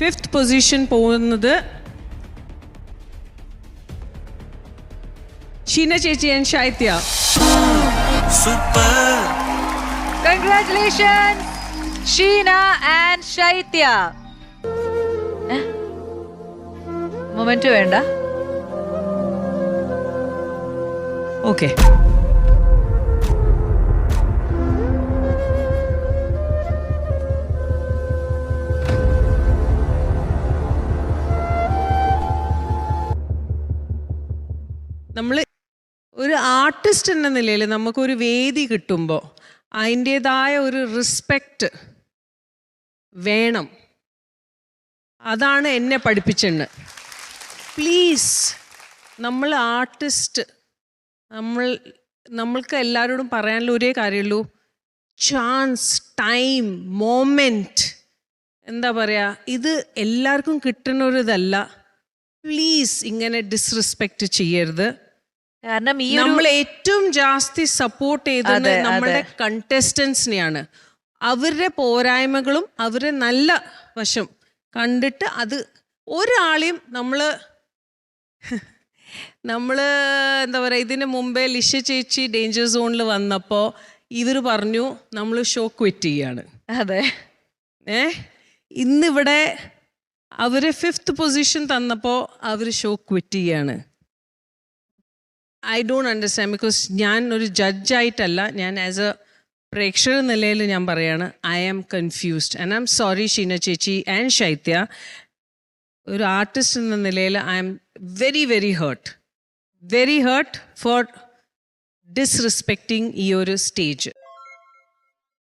Fifth position പോകുന്നത് ഷീന ചേച്ചി and Shaithya congratulation Sheena and Shaithya moment വേണ്ട. ഓക്കെ നമ്മൾ ഒരു ആർട്ടിസ്റ്റ് എന്ന നിലയിൽ നമുക്കൊരു വേദി കിട്ടുമ്പോൾ അതിന്റേതായ ഒരു റിസ്പെക്റ്റ് വേണം. അതാണ് എന്നെ പഠിപ്പിച്ചെന്ന് പ്ലീസ് നമ്മൾ ആർട്ടിസ്റ്റ് നമ്മൾ നമ്മൾക്ക് എല്ലാവരോടും പറയാനുള്ള ഒരേ കാര്യമുള്ളൂ. ചാൻസ് ടൈം മോമെന്റ് എന്താ പറയുക ഇത് എല്ലാവർക്കും കിട്ടുന്ന ഒരു പ്ലീസ് ഇങ്ങനെ ഡിസ്റെസ്പെക്റ്റ് ചെയ്യരുത്. കാരണം ഈ നമ്മൾ ഏറ്റവും ജാസ്തി സപ്പോർട്ട് ചെയ്തത് നമ്മുടെ കണ്ടസ്റ്റൻസിനെയാണ് അവരുടെ പോരായ്മകളും അവരുടെ നല്ല വശം കണ്ടിട്ട് അത് ഒരാളെയും നമ്മൾ നമ്മൾ എന്താ പറയുക ഇതിന് മുമ്പേ ലിഷ ചേച്ചി ഡേഞ്ചർ സോണിൽ വന്നപ്പോൾ ഇവർ പറഞ്ഞു നമ്മൾ ഷോ ക്വിറ്റ് ചെയ്യാണ്. അതെ. ഏ? ഇന്നിവിടെ അവർ ഫിഫ്ത്ത് പൊസിഷൻ തന്നപ്പോൾ അവർ ഷോ ക്വിറ്റ് ചെയ്യാണ്. ഐ ഡോണ്ട് അണ്ടർസ്റ്റാൻഡ് ബിക്കോസ് ഞാൻ ഒരു ജഡ്ജായിട്ടല്ല ഞാൻ ആസ് എ പ്രേക്ഷക നിലയിൽ ഞാൻ പറയാണ് I am confused and I am sorry Sheena ചേച്ചി ആൻഡ് ശൈത്യ ഒരു ആർട്ടിസ്റ്റ് എന്ന നിലയിൽ I am very very hurt very hurt for disrespecting ഈ ഒരു സ്റ്റേജ്